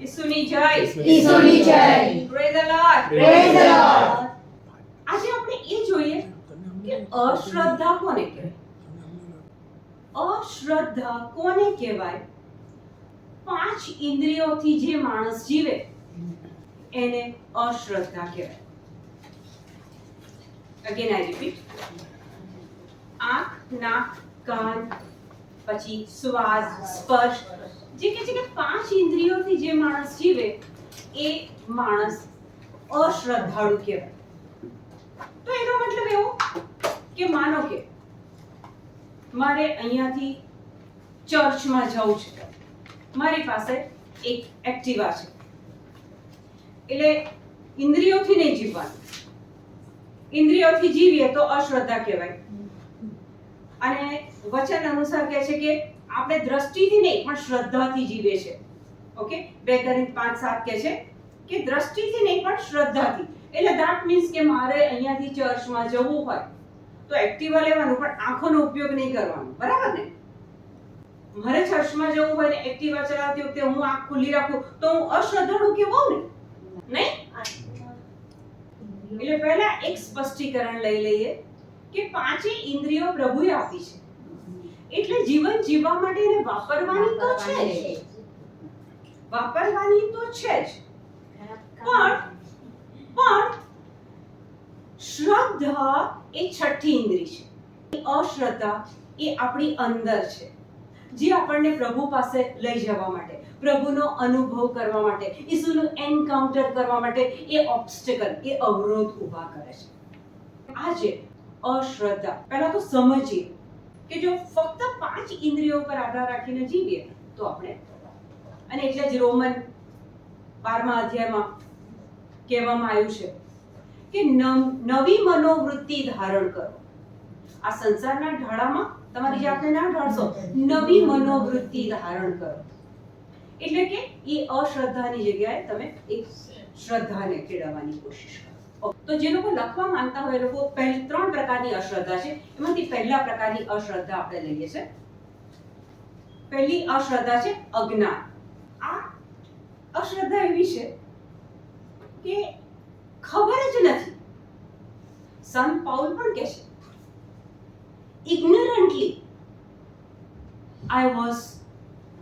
ઈસુની જય. ઈસુની જય. Praise the lord praise the lord આજે આપણે એ જોઈએ કે અશ્રદ્ધા કોને કહેવાય? અશ્રદ્ધા કોને કહેવાય? પાંચ ઇન્દ્રિયોથી જે માણસ જીવે એને અશ્રદ્ધા કહેવાય. અગેન આઈ રિપીટ આંખ નાક કાન પછી શ્વાસ સ્પર્શ જે કે છે કે પાંચ ઇન્દ્રિયોથી જે માણસ જીવે, એ માણસ અશ્રદ્ધાળુ કહેવાય. તો એનો મતલબ એવો કે માનો કે મારે અહીંયાથી ચર્ચમાં જવું છે. મારી પાસે એક એક્ટિવા છે. એટલે ઇન્દ્રિયોથી નહીં જીવવાનું. ઇન્દ્રિયોથી જીવીએ તો અશ્રદ્ધા કહેવાય. અને વચન અનુસાર કહે છે કે આપણે દ્રષ્ટિથી નહીં, પણ શ્રદ્ધાથી જીવે છે. ઓકે બે ગણિત પાંચ સાત કે છે કે દ્રષ્ટિથી નહીં, પણ શ્રદ્ધાથી. એટલે ધેટ મીન્સ કે મારે અહીંયાથી ચર્ચમાં જવું હોય, તો એક્ટિવા લેવાનું, પણ આંખોનો ઉપયોગ નહીં કરવાનો. બરાબર ને? મારે ચર્ચમાં જવું હોય ને એક્ટિવા ચલાવતી વખતે હું આંખ ખુલ્લી રાખું, તો હું અશ્રદ્ધાળુ કહેવાઉં ને? નહીં? એટલે પહેલા એક સ્પષ્ટીકરણ લઈ લઈએ કે પાંચે ઇન્દ્રિયો પ્રભુએ આપી છે. એટલે જીવન જીવવા માટે એને વાપરવાની તો છે જ. વાપરવાની તો છે જ. પણ પણ શ્રદ્ધા એ છઠ્ઠી ઇન્દ્રિય છે. અશ્રદ્ધા એ આપણી અંદર છે. જે આપણને પ્રભુ પાસે લઈ જવા માટે પ્રભુનો અનુભવ કરવા માટે ઈસુનું એન્કાઉન્ટર કરવા માટે એ ઓબ્સ્ટેકલ એ અવરોધ ઊભા કરે છે. આજે અશ્રદ્ધા પહેલા તો સમજીએ. કે જો ફક્ત પાંચ ઇન્દ્રિયો પર આધાર રાખીને જીવીએ, તો આપણે અને એટલે જ રોમન બારમા અધ્યાયમાં કહેવામાં આવ્યું છે કે નવી મનોવૃત્તિ ધારણ કરો. આ સંસારના ઢાળામાં તમારી જાતને ના ઢાળશો, નવી મનોવૃત્તિ ધારણ કરો. એટલે કે એ અશ્રદ્ધાની જગ્યાએ તમે એક શ્રદ્ધાને કેળવવાની કોશિશ કરો. તો જે લોકો લખવા માંગતા હોય એ લોકો પહેલી, ત્રણ પ્રકારની અશ્રદ્ધા છે. એમાંથી પહેલા પ્રકારની અશ્રદ્ધા આપણે લઈએ છે. પહેલી અશ્રદ્ધા છે અજ્ઞાન. આ અશ્રદ્ધા એવી છે કે ખબર જ નથી. સંત પાઉલ પણ કહે છે, ignorantly, I was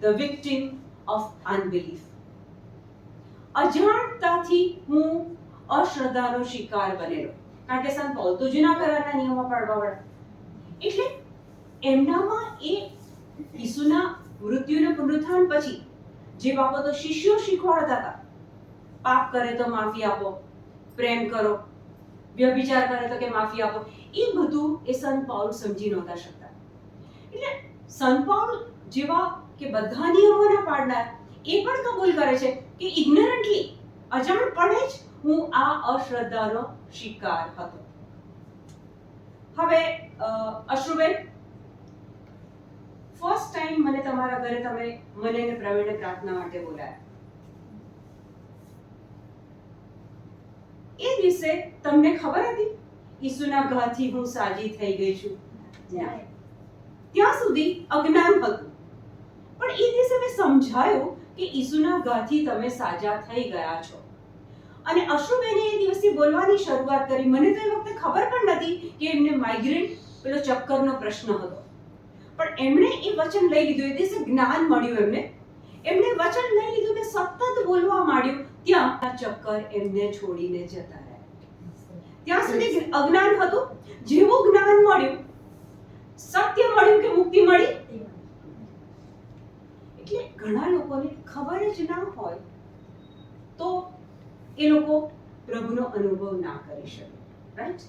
the victim of unbelief. અજાણતાથી હું અશ્રદ્ધાનો શિકાર બનેલો. કારણ કે સંત પૌલ કરારના નિયમો પાડવા વાળા. એટલે એમનામાં એ ઈસુના મૃત્યુને પુનરુત્થાન પછી જે બાબતો શિષ્યો શીખવાડતા હતા, પાપ કરે તો માફી આપો, પ્રેમ કરો, વ્યભિચાર કરે તો કે માફી આપો, એ બધું એ સંત પાઉલ સમજી નહોતા શકતા. એટલે સંત પાઉલ જેવા કે બધા નિયમોના પાડનાર એ પણ કબૂલ કરે છે કે ઇગ્નરન્ટલી અજાણપણે જ હું આ અશ્રદ્ધાનો શિકાર હતો. હવે અશ્રુબેન ફર્સ્ટ ટાઈમ મને તમારા ઘરે તમે મને અને પ્રવીણને પ્રાર્થના માટે બોલાયા. એ દિવસે તમને ખબર હતી? ઈસુના ઘાથી હું સાજી થઈ ગઈ છું. ત્યાં સુધી અજ્ઞાન હતું. પણ એ દિવસે મેં સમજાયું કે ઈસુના ઘાથી તમે સાજા થઈ ગયા છો. અને અશ્રુબેને એ દિવસે બોલવાની શરૂઆત કરી. મને તો એ વખતે ખબર પણ નથી કે એમને માઇગ્રેન પેલો ચક્કરનો પ્રશ્ન હતો. પણ એમણે એ વચન લઈ લીધું. એ દિવસે જ્ઞાન મળ્યું એમને. એમણે વચન લઈ લીધું કે સતત બોલવા માંડ્યું. ત્યાં ચક્કર એમને છોડીને જતા રહ્યા. ત્યાં સુધી અજ્ઞાન હતું. જેવું જ્ઞાન મળ્યું, સત્ય મળ્યું કે મુક્તિ મળી? એટલે ઘણા લોકોને ખબર જ ના હોય તો એ લોકો પ્રભુનો અનુભવ ના કરી શકે. રાઈટ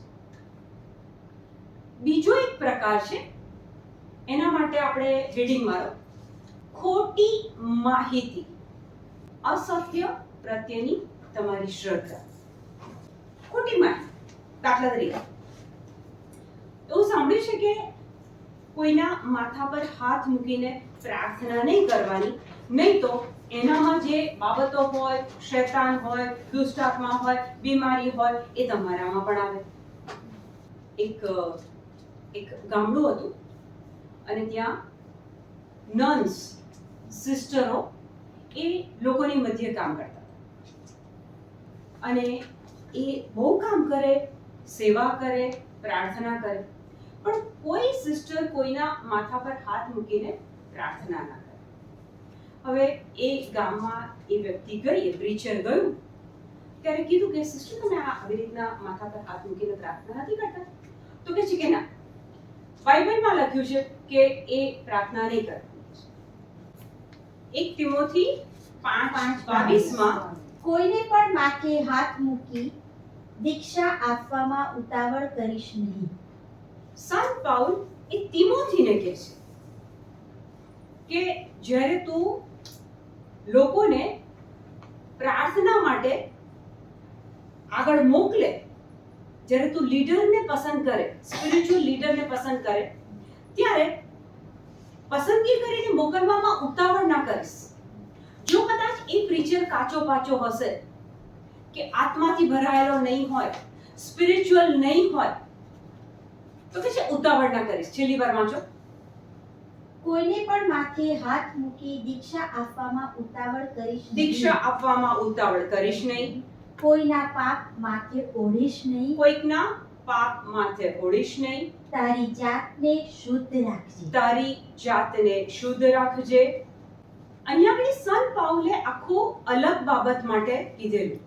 બીજો એક પ્રકાર છે, એના માટે આપણે હેડિંગ મારો ખોટી માહિતી, અસત્ય પ્રત્યેની તમારી શ્રદ્ધા. ખોટી માહિતી, દાખલા તરીકે. એવું સાંભળ્યું છે કે કોઈના માથા પર હાથ મૂકીને પ્રાર્થના નહીં કરવાની, નહીં તો એનામાં જે બાબતો હોય, શૈતાન હોય દુષ્ટ આત્મા હોય, બીમારી હોય, એ તમારામાં પણ આવે. એક એક ગામડું હતું અને ત્યાં નન્સ સિસ્ટરો એ લોકોની મધ્ય કામ કરતા અને એ બહુ કામ કરે, સેવા કરે, પ્રાર્થના કરે. પણ કોઈ સિસ્ટર કોઈના માથા પર હાથ મૂકીને પ્રાર્થના ના હવે એ ગામમાં એ વ્યક્તિ ગઈ પ્રીચર ગયું ત્યારે કીધું કે સિસ્ટર તમે આ આવી રીતના માથા પર હાથ મૂકીને પ્રાર્થના નથી કરતા? તો કે છે કે ના. બાઇબલમાં લખ્યું છે કે એ પ્રાર્થના નહીં કરતી. એક તિમોથી પાંચ પાંચ બાવીસમાં કોઈને પણ માથે હાથ મૂકી દીક્ષા આપવામાં ઉતાવળ કરીશ નહીં. સંત પાઉલ એ તિમોથીને કહે છે કે જ્યારે તું લોકોને પ્રાર્થના માટે આગળ મોકલે. જ્યારે તું લીડરને પસંદ કરે સ્પિરિચ્યુઅલ લીડરને પસંદ કરે, ત્યારે પસંદગી કરીને મોકલવામાં ઉતાવળ ના કરીશ. જો કદાચ એ પ્રીચર કાચો પાચો હશે કે આત્માથી ભરાયેલો નહીં હોય સ્પિરિચ્યુઅલ નહીં હોય, તો કે છે ઉતાવળ ના કરીશ. છેલ્લી વાર વાંચો કોઈને પણ માથે હાથ મૂકી દીક્ષા આપવામાં ઉતાવળ કરીશ. દીક્ષા આપવામાં ઉતાવળ કરીશ નહીં. કોઈના પાપ માથે ઓઢીશ નહીં. કોઈકના પાપ માથે ઓઢીશ નહીં. તારી જાતને શુદ્ધ રાખજે. તારી જાતને શુદ્ધ રાખજે. અહીંયા આગળ સંત પાઉલે આખું અલગ બાબત માટે કીધેલું.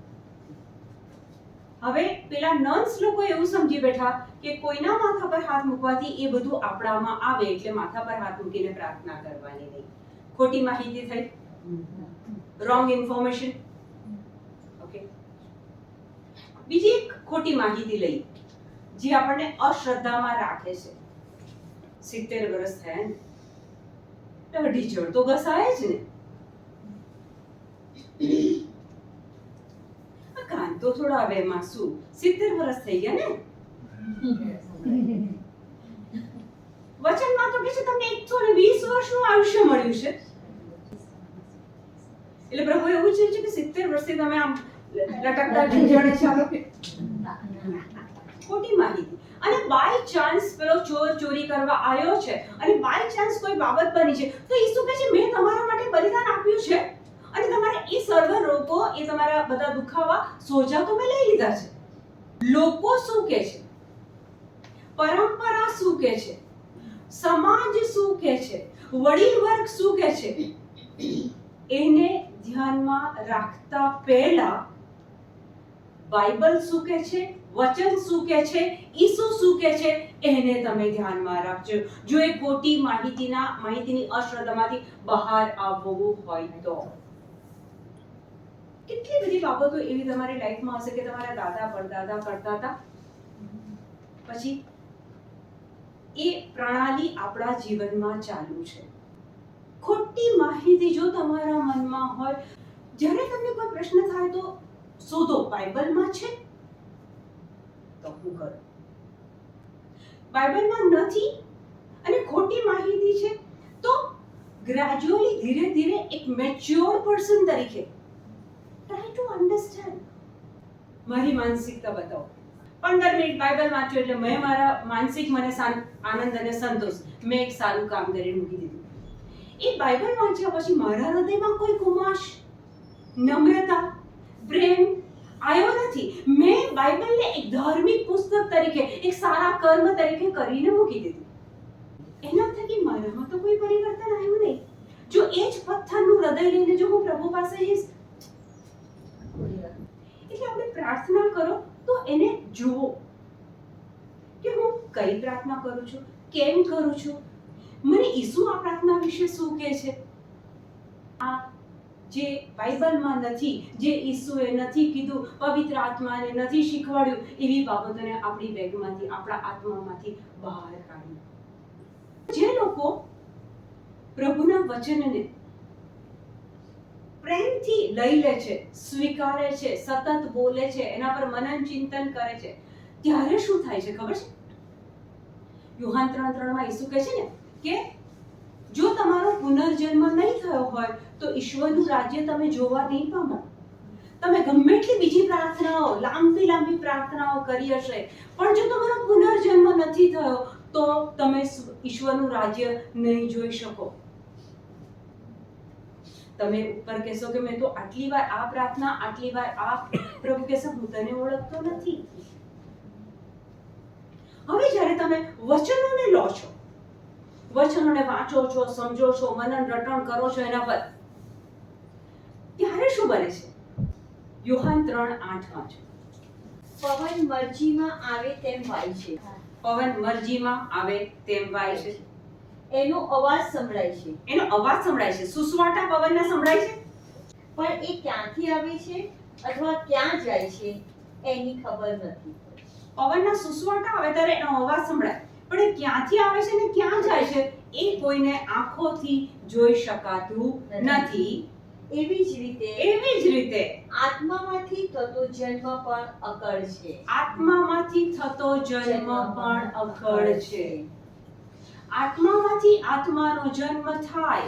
હવે પેલા નન્સ લોકો એવું સમજી બેઠા કે કોઈના માથા પર હાથ મૂકવાથી એ બધું આપણામાં આવે એટલે માથા પર હાથ મૂકીને પ્રાર્થના કરવાની નહીં ખોટી માહિતી થઈ. રોંગ ઇન્ફોર્મેશન ઓકે બીજી એક ખોટી માહિતી લઈ, જે આપણને અશ્રદ્ધામાં રાખે છે. સિત્તેર વર્ષ થયા ને. અઢી જળ તો ઘસાય જ ને. કાન, તો થોડા હવે એમાં સિત્તેર વર્ષ થઈ ગયા ને? વચનમાં તો કે છે તમને એકસો ને વીસ વર્ષનું આયુષ્ય મળ્યું છે. એટલે પ્રભુ એવું છે કે સિત્તેર વર્ષથી તમે આમ લટકતા ઝીંઝણે ચાલો. ખોટી માહિતી. અને બાય ચાન્સ પેલો ચોર ચોરી કરવા આવ્યો છે, અને બાય ચાન્સ કોઈ બાબત બની છે, તો ઈસુ કહે છે, મેં તમારા માટે બલિદાન આપ્યું છે. અને તમારા એ સર્વ રોગો, એ તમારા બધા દુખાવા સોજા તમે લઈ લીધા છે. લોકો શું કહે છે? પરંપરા શું કહે છે? સમાજ શું કહે છે? વડીલ વર્ગ શું કહે છે? એને ધ્યાનમાં રાખતા પહેલા બાઇબલ શું કહે છે? વચન શું કહે છે? ઈસુ શું કહે છે? એને તમે ધ્યાનમાં રાખજો. જો એ ખોટી માહિતીના માહિતીની અશ્રદ્ધામાંથી બહાર આવવું હોય તો. કેટલી બધી બાબતો એવી તમારી લાઈફમાં હશે કે તમારા દાદા પરદાદા કરતા હતા? પછી એ પ્રણાલી આપણા જીવનમાં ચાલુ છે. ખોટી માહિતી જો તમારા મનમાં હોય, જ્યારે તમને કોઈ પ્રશ્ન થાય તો શોધો, બાઇબલમાં છે? તો હું કરું? બાઇબલમાં નથી અને ખોટી માહિતી છે તો ગ્રેજ્યુઅલી ધીરે ધીરે એક મેચ્યોર પર્સન તરીકે ટુ અન્ડરસ્ટેન્ડ મારી માનસિકતા બતાવો. પંદર મિનિટ બાઇબલ વાંચ્યો એટલે મેં મારા માનસિક મને આનંદ અને સંતોષ. મેં એક સારું કામ કરી મૂકી દીધું. એ બાઇબલ વાંચ્યા પછી મારા હૃદયમાં કોઈ કુમાશ, નમ્રતા, પ્રેમ આવ્યો નથી. મેં બાઇબલને એક ધાર્મિક પુસ્તક તરીકે, એક સારા કર્મ તરીકે કરીને મૂકી દીધું. એના થકી મારામાં તો કોઈ પરિવર્તન આવ્યું નહીં. જો એ જ પથ્થરનું હૃદય લઈને જો હું પ્રભુ પાસે જઈશ પ્રાર્થના કરો તો એને જુઓ. કે હું કઈ પ્રાર્થના કરું છું? કેમ કરું છું? મને ઈસુ આ પ્રાર્થના વિશે શું કહે છે? આ જે બાઇબલમાં નથી, જે ઈસુએ નથી કીધું, પવિત્ર આત્માને નથી શીખવાડ્યું, એવી બાબતોને આપણી બેગમાંથી, આપણા આત્મામાંથી બહાર કાઢી. જે લોકો પ્રભુના વચનને પ્રેમથી લઈ લે છે, સ્વીકારે છે, સતત બોલે છે, એના પર મનન ચિંતન કરે છે. ત્યારે શું થાય છે ખબર છે? યુહાન ત્રણ ત્રણમાં ઈસુ કહે છે ને કે જો તમારો પુનર્જન્મ નહીં થયો હોય, તો ઈશ્વરનું રાજ્ય તમે જોવા નહીં પામો. તમે ગમે એટલી બીજી પ્રાર્થનાઓ, લાંબી લાંબી પ્રાર્થનાઓ કરી હશે, પણ જો તમારો પુનર્જન્મ નથી થયો, તો તમે ઈશ્વરનું રાજ્ય નહીં જોઈ શકો. તમે ઉપર કહેશો કે મેં તો આટલી વાર આ પ્રાર્થના આટલી વાર આ પ્રભુ કહેશે હું તને ઓળખતો નથી. હવે જ્યારે તમે વચનોને લો છો વચનોને વાંચો છો સમજો છો મનન રટણ કરો છો એના પર ત્યારે શું બને છે? યોહાન ત્રણ આઠ વાંચો પવન મરજીમાં આવે તેમ વાય છે. પવન મરજીમાં આવે તેમ વાય છે. એનો અવાજ સંભળાય છે. એનો અવાજ સંભળાય છે. સુસવાટા પવનના સંભળાય છે? પણ એ ક્યાંથી આવે છે અથવા ક્યાં જાય છે એની ખબર નથી. પવનના સુસવાટા આવે ત્યારે એનો અવાજ સંભળાય. પણ એ ક્યાંથી આવે છે ને ક્યાં જાય છે એ કોઈને આંખોથી જોઈ શકાતું નથી. એવી જ રીતે એવી જ રીતે. આત્મામાંથી થતો જન્મ પણ અકળ છે. આત્મામાંથી થતો જન્મ પણ અકળ છે. આત્મામાંથી આત્માનો જન્મ થાય.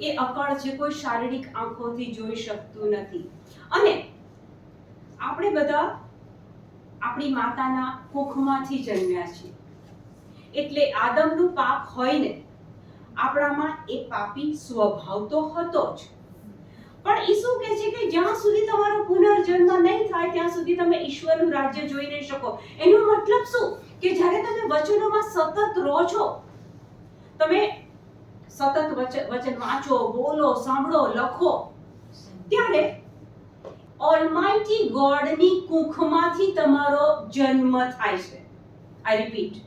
એ અકળ જે કોઈ શારીરિક આંખોથી જોઈ શકતું નથી. અને આપણે બધા આપણી માતાના કુખમાંથી જન્મ્યા છીએ. એટલે આદમનું પાપ હોય ને આપણામાં એ પાપી સ્વભાવ તો હતો જ. પણ ઈસુ કહે છે કે જ્યાં સુધી તમારો પુનર્જન્મ નહીં થાય, ત્યાં સુધી તમે ઈશ્વરનું રાજ્ય જોઈ નહીં શકો. એનો મતલબ શું? કે જ્યારે તમે વચનોમાં સતત રહો છો, તમે સતત વચન વાંચો, બોલો, સાંભળો, લખો, ત્યારે ઓલમાઇટી ગોડની કુખમાંથી તમારો જન્મ થાય છે. આઈ રિપીટ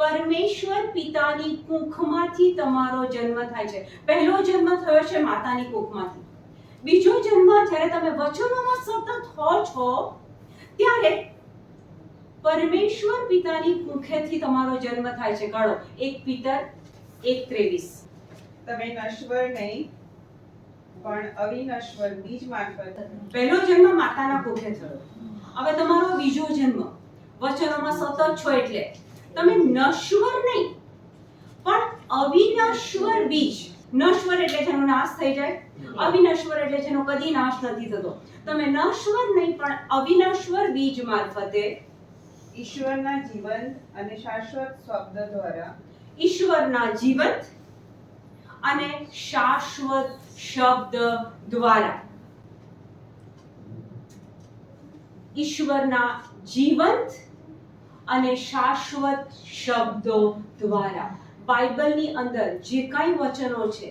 પરમેશ્વર પિતાની કુખમાંથી તમારો જન્મ થાય છે. પહેલો જન્મ થયો છે માતાની કુખમાંથી. બીજો જન્મ જ્યારે તમે વચનોમાં સતત હો છો, ત્યારે પરમેશ્વર પિતાની કુખેથી તમારો જન્મ થાય છે. કાઢો. એક પિતર એક ત્રેવીસ. તમે નશ્વર નહીં પણ અવિનશ્વર બીજ મારફત. પહેલો જન્મ માતાના કુખે થયો. હવે તમારો બીજો જન્મ. વચનોમાં સતત છો એટલે. તમે નશ્વર નહીં પણ અવિનશ્વર બીજ. નશ્વર એટલે જેનો નાશ થઈ જાય. અવિનશ્વર એટલે જેનો કદી નાશ નથી થતો. તમે નશ્વર નહીં પણ અવિનશ્વર બીજ મારફતે ઈશ્વરના જીવંત અને શાશ્વત શબ્દ દ્વારા ઈશ્વરના જીવંત અને શાશ્વત શબ્દ દ્વારા ઈશ્વરના જીવંત અને શાશ્વત શબ્દો દ્વારા બાઇબલની અંદર જે કાંઈ વચનો છે,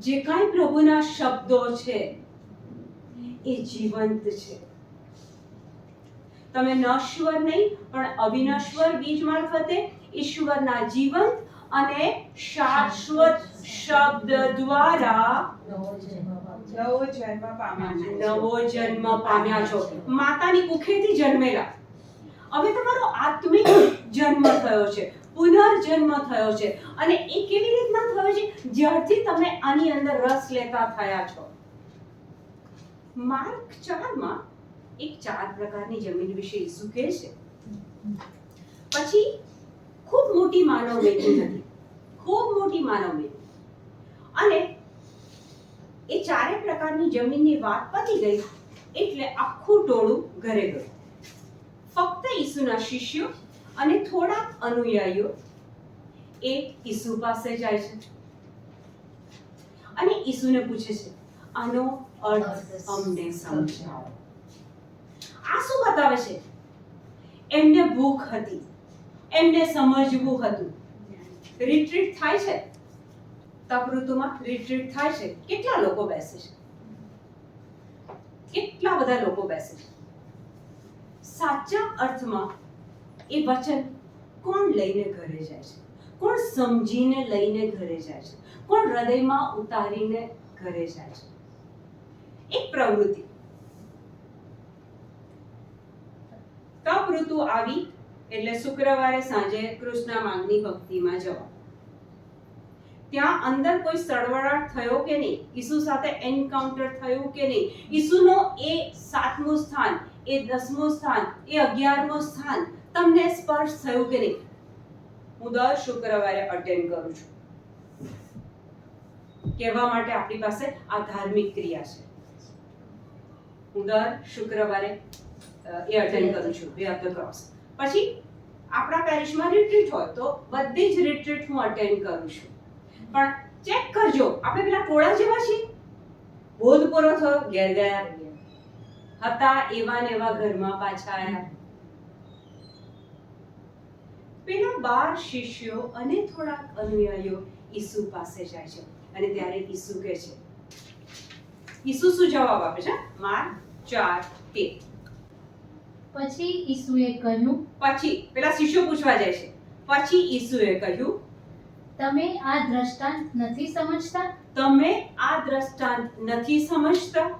જે કાંઈ પ્રભુના શબ્દો છે, એ જીવંત છે. તમે નશ્વર નહીં પણ અવિનશ્વર બીજ મારફતે ઈશ્વરના જીવંત અને શાશ્વત શબ્દ દ્વારા નવો જન્મ પામ્યા નવો જન્મ પામ્યા છો. માતાની કુખેથી જન્મેલા. હવે તમારો આત્મિક જન્મ થયો છે પુનર્જન્મ થયો છે અને એ કેવી રીતના થયો છે? જ્યારથી તમે આની અંદર રસ લેતા થયા છો. માર્ક ચારમાં એક ચાર પ્રકારની જમીન વિશે ઈસુ કહે છે. પછી ખૂબ મોટી માનવ મેદની હતી. ખૂબ મોટી માનવ મેદી અને એ ચારે પ્રકારની જમીનની વાત પતી ગઈ એટલે આખું ટોળું ઘરે ગયું. ફક્ત ઈસુના શિષ્યો અને થોડાક અનુયાયીઓ એ ઈસુ પાસે જાય છે. અને ઈસુને પૂછે છે, આનો અર્થ અમને સમજાવો. આ શું બતાવે છે? એમને ભૂખ હતી. એમને સમજવું હતું. રિટ્રીટ થાય છે? તપ ઋતુમાં રિટ્રીટ થાય છે? કેટલા લોકો બેસે છે? કેટલા બધા લોકો બેસે છે? સાચા અર્થમાં એ વચન કોણ લઈને ઘરે જાય છે? કોણ સમજીને લઈને ઘરે જાય છે? કોણ હૃદયમાં ઉતારીને ઘરે જાય છે? એક પ્રવૃત્તિ. તપ ઋતુ આવી એટલે શુક્રવારે સાંજે કૃષ્ણ માંગની ભક્તિમાં જવા. ત્યાં અંદર કોઈ સળવળાટ થયો કે નહીં? ઈસુ સાથે એન્કાઉન્ટર થયું કે નહીં? ઈસુનો એ સાતમું સ્થાન, એ દસમું સ્થાન, એ અગિયારમું સ્થાન તમને સ્પર્શ થયું કે નહીં? હું દર શુક્રવારે અટેન્ડ કરું છું. કહેવા માટે આપણી પાસે આ ધાર્મિક ક્રિયા છે. હું દર શુક્રવારે એ અટેન્ડ કરું છું વે ઓફ ધ ક્રોસ પછી આપણા પેરિશમાં રિટ્રીટ હોય તો બધી જ રિટ્રીટ હું અટેન્ડ કરું છું. પણ ચેક કરજો, આપણે પેલા ટોળા જેવા છીએ? બોધ પૂરો થયો, ઘેર ગયા. હતા એવા ને એવા ઘરમાં પાછા આવ્યા પેલા બાર શિષ્યો અને થોડાક અનુયાયીઓ ઈસુ પાસે જાય છે. અને ત્યારે ઈસુ કહે છે. ઈસુ શું જવાબ આપે છે? માર, ચાર તેર પછી ઈસુએ કહ્યું પછી પેલા શિષ્યો પૂછવા જાય છે. પછી ઈસુએ કહ્યું તમે આ દ્રષ્ટાંત નથી સમજતા? તમે આ દ્રષ્ટાંત નથી સમજતા?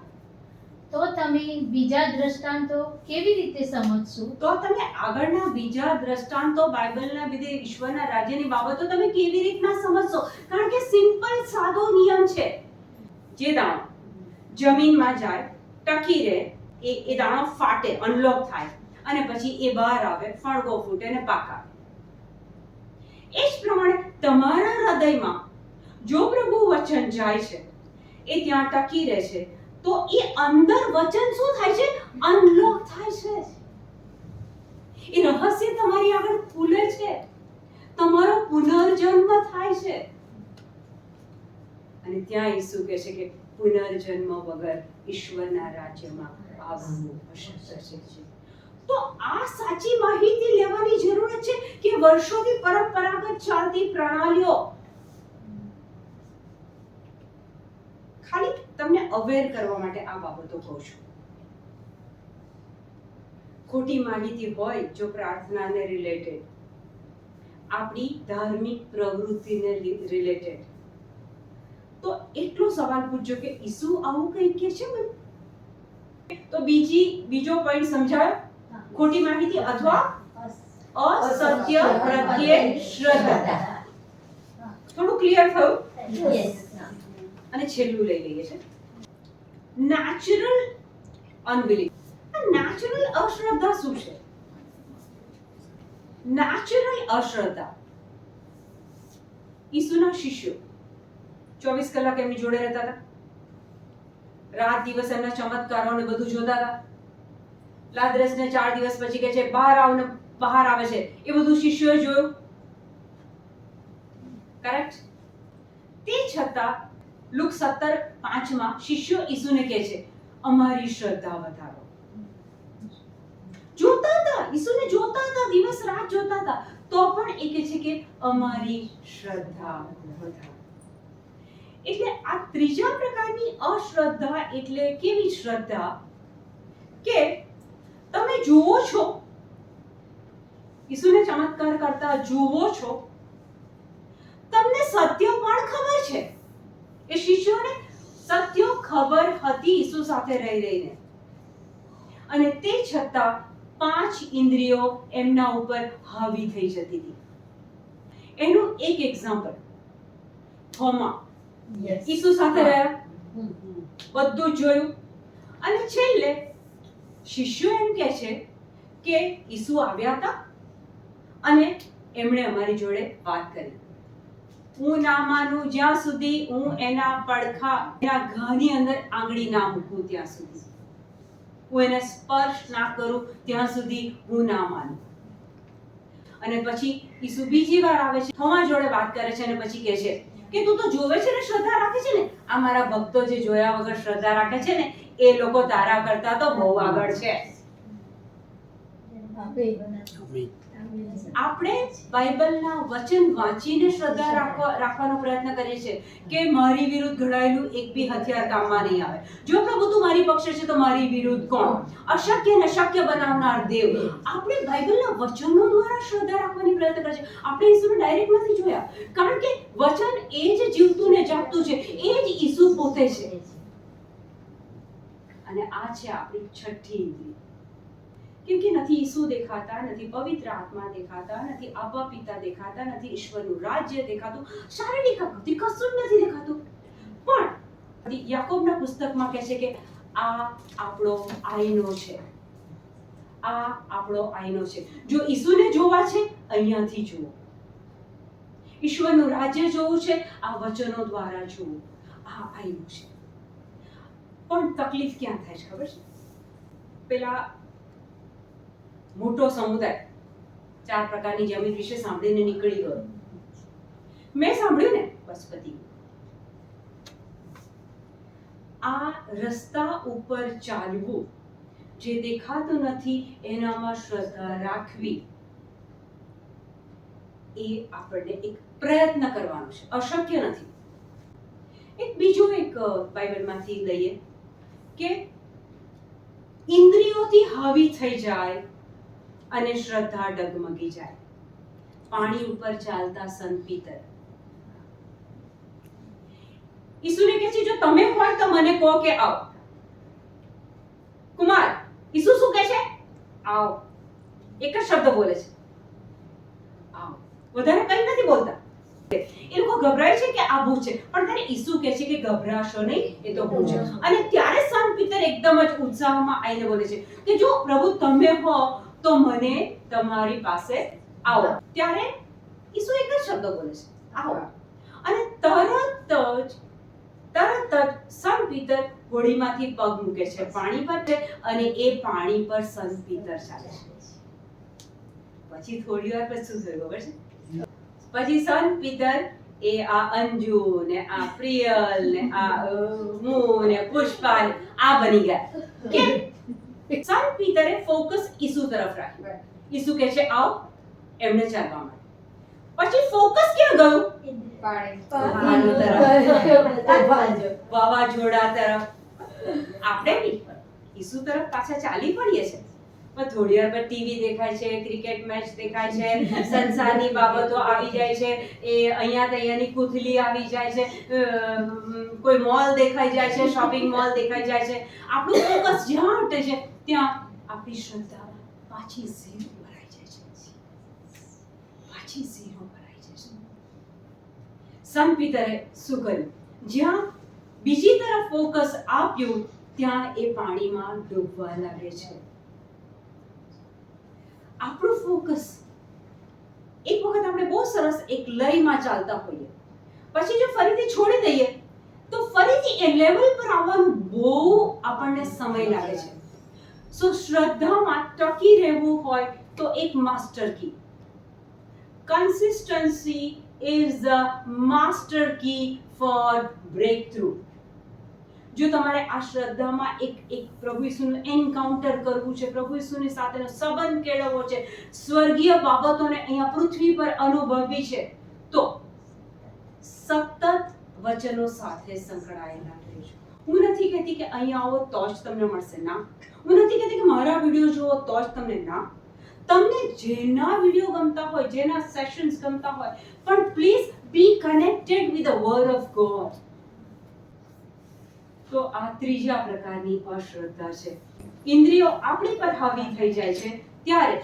તો તમે બીજા દ્રષ્ટાંતો કેવી રીતે સમજશો? તો તમે આગળના બીજા દ્રષ્ટાંતો બાઇબલના વિધે ઈશ્વરના રાજ્યની બાબતો તમે કેવી રીતના સમજશો? કારણ કે સિમ્પલ સાદો નિયમ છે. જે દાણો જમીનમાં જાય ટકી રહે એ એ દાણો ફાટે અનલોક થાય. અને પછી એ બહાર આવે ફણગો ફૂટે અને પાક આવે. એ જ પ્રમાણે તમારા હૃદયમાં જો પ્રભુ વચન જાય છે, એ ત્યાં ટકી રહે છે, તો એ અંદર વચન શું થાય છે? અનલોક થાય છે. એ રહસ્ય તમારી આગળ ખુલે છે. તમારો પુનર્જન્મ થાય છે. અને ત્યાં ઈસુ કહે છે કે પુનર્જન્મ વગર ઈશ્વરના રાજ્યમાં આવવું અશક્ય છે તો આ સાચી માહિતી લેવાની જરૂરત છે કે વર્ષોથી પરંપરાગત ચાલતી પ્રણાલીઓ? ખાલી તમને અવેર કરવા માટે આ બાબતો કહું છું. ખોટી માહિતી હોય જો પ્રાર્થનાને રિલેટેડ આપણી ધાર્મિક પ્રવૃત્તિને રિલેટેડ તો એટલો સવાલ પૂછજો કે ઈસુ આવું કંઈક કે છે મને? તો બીજી બીજો પોઈન્ટ સમજાયો? ખોટી માહિતી અથવા અસત્ય પ્રત્યે શ્રદ્ધા. થોડું ક્લિયર થયું? અને છેલ્લું લઈ લઈએ છે. નેચરલ અનબિલીફ નેચરલ અશ્રદ્ધા શું છે? નેચરલ અશ્રદ્ધા. ઈસુના શિષ્યો ચોવીસ કલાક એમની જોડે રહેતા હતા. રાત દિવસ એમના ચમત્કારો ને બધું જોતા હતા. લાદરસને ચાર દિવસ પછી કે છે, બહાર આવ ને, બહાર આવે છે. એ બધું શિષ્યોએ જોયું. કરેક્ટ તે છતાં, લુક સત્તર પાંચમાં શિષ્યો ઈસુને કહે છે, અમારી શ્રદ્ધા વધારો. જોતા હતા, ઈસુને જોતા હતા, દિવસ રાત જોતા હતા, તો પણ એ કહે છે કે, અમારી શ્રદ્ધા વધારો. એટલે આ ત્રીજા પ્રકારની અશ્રદ્ધા એટલે કેવી શ્રદ્ધા? કે તમે જુઓ છો, ઈસુને ચમત્કાર કરતા જુઓ છો, તમને સત્ય પણ ખબર છે. એ શિષ્યોને સત્ય ખબર હતી ઈસુ સાથે રહી રહીને. અને તે છતાં પાંચ ઇન્દ્રિયો એમના ઉપર હાવી થઈ જતી હતી. એનું એક એક્ઝામ્પલ થોમા ઈસુ સાથે રહ્યા. બધું જોયું. અને છેલ્લે શિષ્યો એમ કહે છે કે ઈસુ આવ્યા હતા અને એમણે અમારી જોડે વાત કરી. હું ના માનું જ્યાં સુધી હું એના પડખા એના ઘાની અંદર આંગળી ના મૂકું ત્યાં સુધી. હું એને સ્પર્શ ના કરું ત્યાં સુધી હું ના માનું. અને પછી ઈસુ બીજી વાર આવે છે થોમા જોડે વાત કરે છે અને પછી કહે છે કે તું તો જોવે છે ને શ્રદ્ધા રાખે છે ને? આ મારા ભક્તો જે જોયા વગર શ્રદ્ધા રાખે છે ને એ લોકો તારા કરતા તો બહુ આગળ છે. આપણે બાઇબલના વચન વાંચીને શ્રદ્ધા રાખવા રાખવાનો પ્રયત્ન કરીએ છીએ કે મારી વિરુદ્ધ ઘડાયેલું એક બી હથિયાર કામમાં નહીં આવે. જો પ્રભુ તું મારી પક્ષે છે તો મારી વિરુદ્ધ કોણ? અશક્ય ને શક્ય બનાવનાર દેવ. આપણે બાઇબલના વચનો દ્વારા શ્રદ્ધા રાખવાની પ્રયત્ન કરીએ છીએ. આપણે ઈસુને ડાયરેક્ટ નથી જોયા. કારણ કે વચન એ જ જીવતું ને જાગતું છે. એ જ ઈસુ પોતે છે. અને આ છે આપણી છઠ્ઠી ઇન્દ્રિય. કેમ કે નથી ઈસુ દેખાતા, નથી પવિત્ર આત્મા દેખાતા, નથી આબા પિતા દેખાતા, નથી ઈશ્વરનું રાજ્ય દેખાતું, શારીરિક આકૃતિ કશું નથી દેખાતું. પણ યાકોબના પુસ્તકમાં કહે છે કે આ આપણો આઈનો છે. આ આપણો આઈનો છે. જો ઈસુને જોવા છે, અહીંયાથી જુઓ. ઈશ્વરનું રાજ્ય જોવું છે, આ વચનો દ્વારા જોવું આ આઈનો છે. પણ તકલીફ ક્યાં થાય છે ખબર છે? પેલા મોટો સમુદાય ચાર પ્રકારની જમીન વિશે સાંભળીને નીકળી ગયો. મેં સાંભળ્યું ને બસ આ રસ્તા ઉપર ચાલવું જે દેખાતું નથી, એનામાં શ્રદ્ધા રાખવી એ આપણને એક પ્રયત્ન કરવાનો છે. અશક્ય નથી. એક બીજું એક બાઇબલમાંથી લઈએ કે ઇન્દ્રિયોથી હાવી થઈ જાય અને શ્રદ્ધા ડગમગી જાય. પાણી ઉપર ચાલતા સંત પિતર. ઈસુને કહે છે જો તમે હોય તો મને કહો કે આવો. કુમાર ઈસુ શું કહે છે? આવો. એક જ શબ્દ બોલે છે. આવો. વધારે કંઈ નથી બોલતા. એ લોકો ગભરાય છે કે આ ભૂ છે. પણ ત્યારે ઈસુ કહે છે કે ગભરાશો નહીં એ તો ભૂ છે. અને ત્યારે સંત પિતર એકદમ જ ઉત્સાહમાં આવીને બોલે છે કે જો પ્રભુ તમે હો તો મને તમારી પાસે આવો. ત્યારે ઈસુ એક જ શબ્દ બોલે છે. આવો. અને તરત જ તરત જ સંત પીતર હોડીમાંથી પગ મૂકે છે. પાણી પર છે અને એ પાણી પર સંત પીતર ચાલે છે. પછી થોડી વાર પછી શું થયું ખબર છે? પછી સંત પીતર એ આ અંજુ ને આ પ્રિયલ ને આ મુ ને પુષ્પા આ બની ગયા. કેમ? સંત પિતરે ફોકસ ઈસુ તરફ રાખ્યું ઈસુ કહે છે આવ એમને ચાલવા માટે પછી ફોકસ ક્યાં ગયું તરફ વાવાઝોડા તરફ આપણે બી ઈસુ તરફ પાછા ચાલી પડીએ છે પણ થોડી વાર પર ટીવી દેખાય છે, ક્રિકેટ મેચ દેખાય છે, સંસારની બાબતો આવી જાય છે, એ અહીંયા તો કુથલી આવી જાય છે કોઈ મોલ દેખાઈ જાય છે શોપિંગ મોલ દેખાઈ જાય છે. આપણું ફોકસ જ્યાં હટે છે, ત્યાં આપણી શ્રદ્ધા પાછી ઝીરો ભરાઈ જાય છે. પાછી ઝીરો ભરાઈ જાય છે. સંત પિતરે શું કર્યું? જ્યાં બીજી તરફ ફોકસ આપ્યું, ત્યાં એ પાણીમાં ડૂબવા લાગે છે. આપણું ફોકસ એક વખત આપણે બહુ સરસ એક લયમાં ચાલતા હોઈએ. પછી જો ફરીથી છોડી દઈએ, તો ફરીથી એ લેવલ પર આવવાનું બહુ આપણને સમય લાગે છે. સો શ્રદ્ધામાં ટકી રહેવું હોય તો એક master key consistency is the master key for breakthrough જો તમારે આ શ્રદ્ધામાં એક એક પ્રભુ ઈસુનું એન્કાઉન્ટર કરવું છે, પ્રભુ ઈસુની સાથેનો સંબંધ કેળવવો છે, સ્વર્ગીય બાબતોને અહીંયા પૃથ્વી પર અનુભવવી છે, તો સતત વચનો સાથે સંકળાયેલા રહેજો. હું નથી કહેતી કે અહીંયા આવો તો જ તમને મળશે ના. હું નથી કહેતી કે મારા વીડિયો જુઓ તો જ તમને ના. તમને જેના વીડિયો ગમતા હોય, જેના સેશન્સ ગમતા હોય, પણ please be connected with the word of God તો આ ત્રીજા પ્રકારની અશ્રદ્ધા છે. ઇન્દ્રિયો આપણી પર હાવી થઈ જાય છે ત્યારે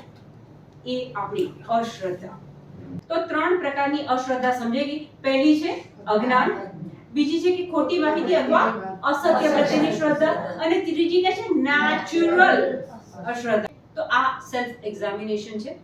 એ આપણી અશ્રદ્ધા. તો ત્રણ પ્રકારની અશ્રદ્ધા સમજાઈ ગઈ પહેલી છે અજ્ઞાન, બીજી છે કે ખોટી માહિતી અથવા અસત્ય પ્રત્યેની શ્રદ્ધા અને ત્રીજી કે છે નેચરલ અશ્રદ્ધા. તો આ સેલ્ફ એક્ઝામિનેશન છે.